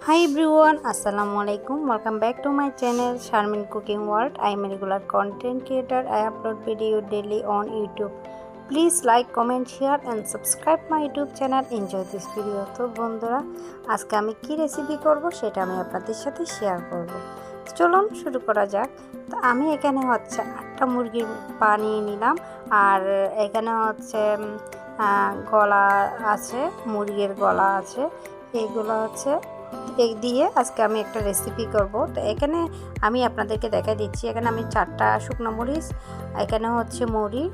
Everyone, Assalamu alaikum. Welcome back to my channel Sharmin Cooking World. I am a regular content creator. I upload video daily on YouTube. Please like, comment, share and subscribe my YouTube channel. Enjoy this video. তো বন্ধুরা আজকে আমি কি recipe করব সেটা আমি আপনাদের সাথে শেয়ার করব। চলুন শুরু করা যাক তো আমি এখানে হচ্ছে আটটা মুরগির পা নিলাম আর এখানে হচ্ছে গলা আছে মুরগির গলা আছে এইগুলো হচ্ছে দিয়ে আজকে আমি একটা রেসিপি করব। তো এখানে আমি আপনাদেরকে দেখা দিচ্ছি। এখানে আমি চারটা শুকনো মরিচ, এখানে হচ্ছে মুড়ি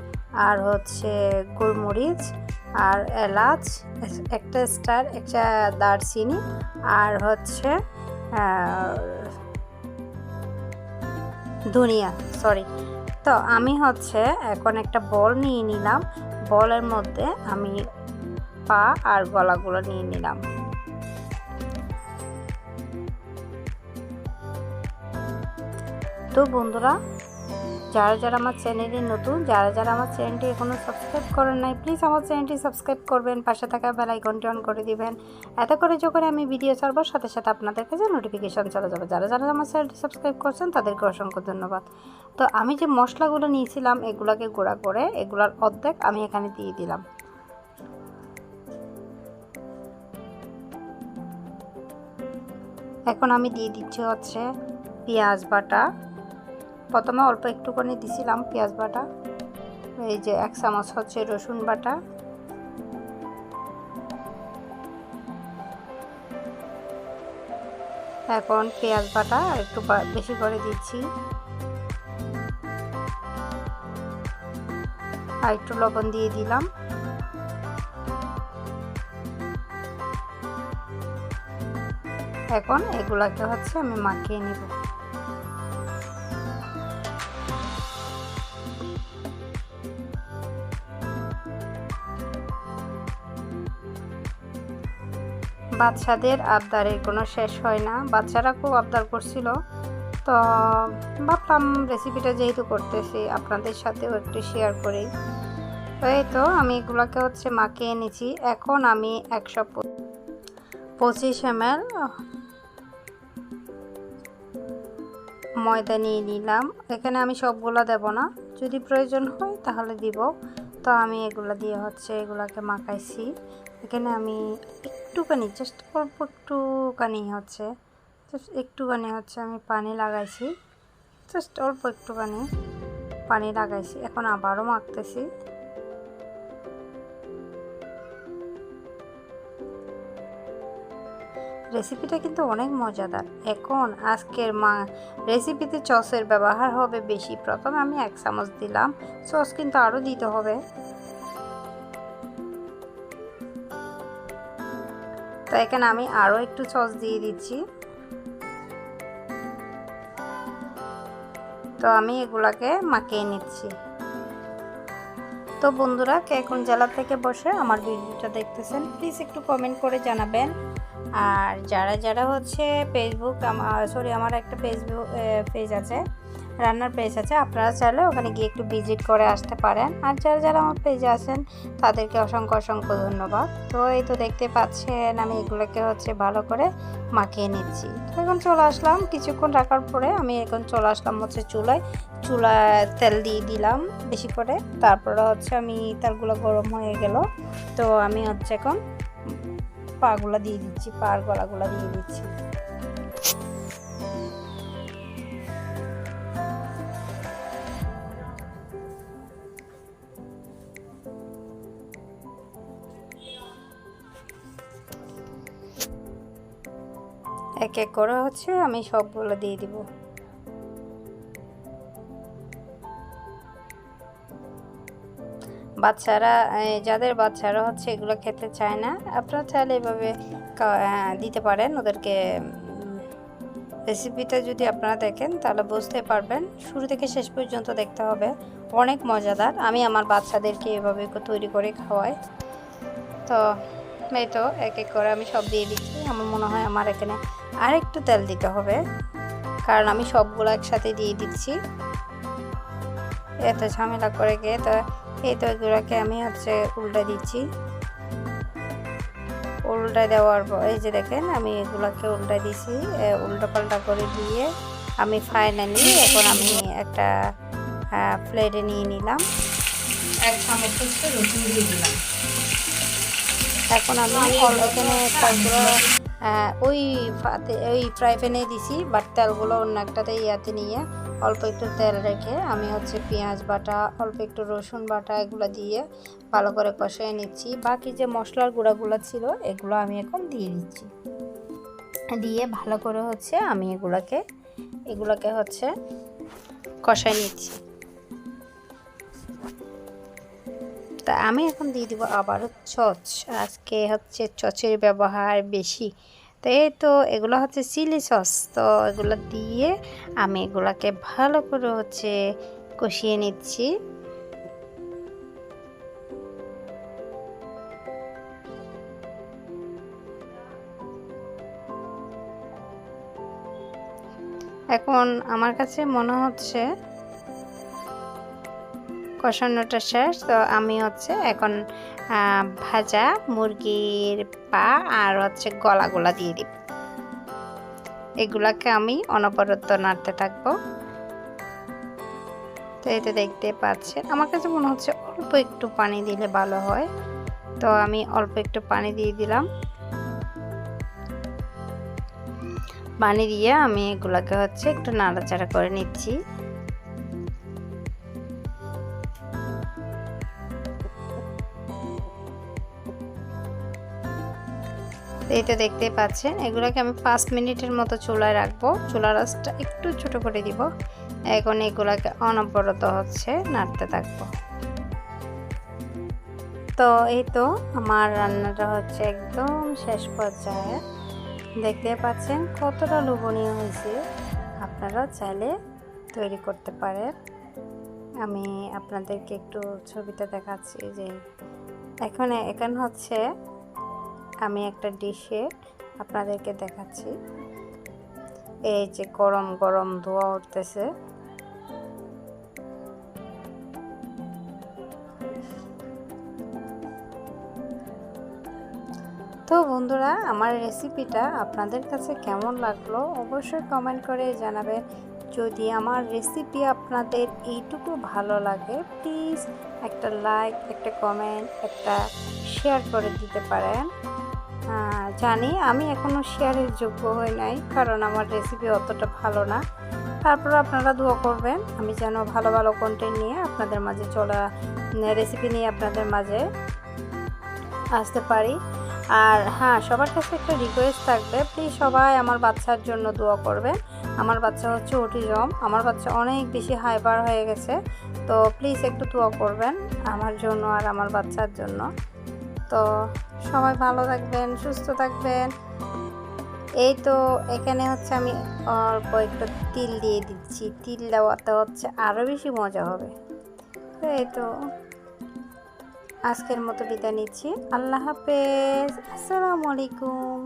আর হচ্ছে গোলমরিচ আর এলাচ, একটা স্টার, একটা দারচিনি আর হচ্ছে ধনিয়া সরি তো আমি হচ্ছে এখন একটা বল নিয়ে নিলাম। বলের মধ্যে আমি পা আর গলাগুলো নিয়ে নিলাম। তো বন্ধুরা, যারা যারা আমার চ্যানেলে নতুন, যারা যারা আমার চ্যানেলটি এখনও সাবস্ক্রাইব করেন নাই প্লিজ আমার চ্যানেলটি সাবস্ক্রাইব করবেন, পাশে থাকা বেল আইকনটি অন করে দিবেন। এত করে যখন আমি ভিডিও ছাড়বো সাথে সাথে আপনাদের কাছে নোটিফিকেশান চলে যাবে। যারা যারা আমার চ্যানেলটি সাবস্ক্রাইব করছেন, তাদেরকে অসংখ্য ধন্যবাদ। তো আমি যে মশলাগুলো নিয়েছিলাম, এগুলাকে গুঁড়া করে এগুলার অর্ধেক আমি এখানে দিয়ে দিলাম। এখন আমি দিয়ে দিচ্ছি হচ্ছে পেঁয়াজ বাটা। প্রথমে অল্প একটুখানি দিছিলাম পেঁয়াজ বাটা, এই যে এক চামচ হচ্ছে রসুন বাটা। এখন পেঁয়াজ বাটা একটু বেশি করে দিচ্ছি। আর একটু লবণ দিয়ে দিলাম। এখন এগুলাকে হচ্ছে আমি মাখিয়ে নেব। বাচ্চাদের আবদারের কোনো শেষ হয় না। বাচ্চারা খুব আবদার করছিল। তো ভাবলাম রেসিপিটা যেহেতু করতেছি, আপনাদের সাথেও একটু শেয়ার করি। তো এই তো, আমি এগুলোকে হচ্ছে মাখিয়ে নিয়েছি। এখন আমি একশো পঁচিশ এম এল ময়দা নিয়ে নিলাম। এখানে আমি সবগুলো দেব না। যদি প্রয়োজন হয় তাহলে দিব। তো আমি এগুলো দিয়ে হচ্ছে এগুলাকে মাখাইছি। এখানে আমি একটুখানি জাস্ট অল্প একটুখানি হচ্ছে জাস্ট একটুখানি হচ্ছে আমি পানি লাগাইছি জাস্ট অল্প একটুখানি পানি লাগাইছি, এখন আবারও মাখতেছি। রেসিপিটা কিন্তু অনেক মজাদার। এখন আজকের মা রেসিপিতে সসের ব্যবহার হবে বেশি। প্রথমে আমি এক চামচ দিলাম সস কিন্তু আরও দিতে হবে। তো এখানে আমি আরও একটু সস দিয়ে দিচ্ছি। তো আমি এগুলাকে মাখিয়ে নিচ্ছি। তো বন্ধুরা কে কোন জেলা থেকে বসে আমার ভিডিওটা দেখতেছেন প্লিজ একটু কমেন্ট করে জানাবেন। আর যারা যারা হচ্ছে ফেসবুক সরি আমার একটা ফেসবুক পেজ আছে। রান্নার পেজ আছে, আপনারা চাইলে ওখানে গিয়ে একটু ভিজিট করে আসতে পারেন। আর যারা যারা আমার পেজে আছেন, তাদেরকে অসংখ্য অসংখ্য ধন্যবাদ। তো এই তো দেখতে পাচ্ছেন, আমি এগুলোকে হচ্ছে ভালো করে মাখিয়ে নিচ্ছি। তো এখন চলে আসলাম, কিছুক্ষণ রাখার পরে আমি এখন চলে আসলাম হচ্ছে চুলায়। চুলায় তেল দিয়ে দিলাম বেশি করে, তারপরে হচ্ছে আমি তেলগুলো গরম হয়ে গেল। তো আমি হচ্ছে এখন পাগুলা দিয়ে দিচ্ছি, পার গলাগুলা দিয়ে দিচ্ছি। এক এক করে হচ্ছে আমি সবগুলো দিয়ে দিব। বাচ্চারা যাদের বাচ্চারা হচ্ছে এগুলো খেতে চায় না, আপনারা চাইলে এভাবে দিতে পারেন ওদেরকে রেসিপিটা যদি আপনারা দেখেন তাহলে বুঝতে পারবেন। শুরু থেকে শেষ পর্যন্ত দেখতে হবে, অনেক মজাদার। আমি আমার বাচ্চাদেরকে এভাবে তৈরি করে খাওয়াই। তো এই তো, এক এক করে আমি সব দিয়ে দিচ্ছি। আমার মনে হয় আমার এখানে আর একটু তেল দিতে হবে, কারণ আমি সবগুলো একসাথে দিয়ে দিচ্ছি। এত ঝামেলা করে গিয়ে তো, এই তো এগুলোকে আমি হচ্ছে উল্টে দিচ্ছি। উল্টে দেওয়ার পর, এই যে দেখেন, আমি এগুলোকে উল্টায় দিছি উল্টো পাল্টা করে দিয়ে আমি ফাইনালি এখন আমি একটা প্লেটে নিয়ে নিলাম। এক চামচ হচ্ছে রসুন দিয়ে দিলাম। এখন আমি অল এখানে তেলগুলো ওই ওই ফ্রাই প্যানে দিছি বাট তেলগুলো অন্য একটাতে ইয়াতে নিয়ে অল্প একটু তেল রেখে আমি হচ্ছে পেঁয়াজ বাটা, অল্প একটু রসুন বাটা এগুলো দিয়ে ভালো করে কষিয়ে নিচ্ছি। বাকি যে মশলার গুঁড়াগুলো ছিল, এগুলো আমি এখন দিয়ে দিচ্ছি। দিয়ে ভালো করে হচ্ছে আমি এগুলোকে এগুলোকে হচ্ছে কষাই নিচ্ছি। তা আমি এখন দিয়ে দিব আবারও চচ আজকে হচ্ছে চচের ব্যবহার বেশি। তো এই তো এগুলো হচ্ছে চিলি সস। তো এগুলো দিয়ে আমি এগুলাকে ভালো করে হচ্ছে কষিয়ে নিচ্ছি। এখন আমার কাছে মনে হচ্ছে কষানোটা শেষ। তো আমি হচ্ছে এখন ভাজা মুরগির পা আর হচ্ছে গলাগুলা দিয়ে দিব। এগুলাকে আমি অনবরত নাড়তে থাকব। তো এতে দেখতে পাচ্ছেন, আমার কাছে মনে হচ্ছে অল্প একটু পানি দিলে ভালো হয়। তো আমি অল্প একটু পানি দিয়ে দিলাম। পানি দিয়ে আমি এগুলাকে হচ্ছে একটু নাড়াচাড়া করে নিচ্ছি। এই তো দেখতেই পাচ্ছেন। এগুলোকে আমি পাঁচ মিনিটের মতো চুলায় রাখব। চুলা রাসটা একটু ছোট করে দিব। এখন এগুলাকে অনবরত হচ্ছে নাড়তে থাকব। তো এই তো আমার রান্নাটা হচ্ছে একদম শেষ পর্যায়ে। দেখতে পাচ্ছেন কতটা লোভনীয় হয়েছে। আপনারা চাইলে তৈরি করতে পারেন। আমি আপনাদেরকে একটু ছবিটা দেখাচ্ছি যে এখন, এখানে হচ্ছে আমি একটা ডিশে আপনাদেরকে দেখাচ্ছি। এই যে গরম গরম ধোয়া উঠতেছে। তো বন্ধুরা, আমার রেসিপিটা আপনাদের কাছে কেমন লাগল অবশ্যই কমেন্ট করে জানাবেন। যদি আমার রেসিপি আপনাদের এইটুকু ভালো লাগে, প্লিজ একটা লাইক, একটা কমেন্ট, একটা শেয়ার করে দিতে পারেন। জানি, আমি এখনও শেয়ারের যোগ্য হই নাই, কারণ আমার রেসিপি অতটা ভালো না। তারপর আপনারা দোয়া করবেন, আমি যেন ভালো ভালো কন্টেন্ট নিয়ে আপনাদের মাঝে চলা রেসিপি নিয়ে আপনাদের মাঝে আসতে পারি। আর হ্যাঁ সবার কাছে একটা রিকোয়েস্ট থাকবে প্লিজ সবাই আমার বাচ্চার জন্য দোয়া করবেন। আমার বাচ্চা হচ্ছে অটিজম আমার বাচ্চা অনেক বেশি হাইবার হয়ে গেছে, তো প্লিজ একটু দোয়া করবেন আমার জন্য আর আমার বাচ্চার জন্য। তো সবাই ভালো থাকবেন, সুস্থ থাকবেন। এই তো এখানে হচ্ছে আমি অল্প একটু তিল দিয়ে দিচ্ছি। তিল দেওয়াতে হচ্ছে আরও বেশি মজা হবে। তো এই তো আজকের মতো বিদায় নিচ্ছি। আল্লাহ হাফেজ। আসসালামু আলাইকুম।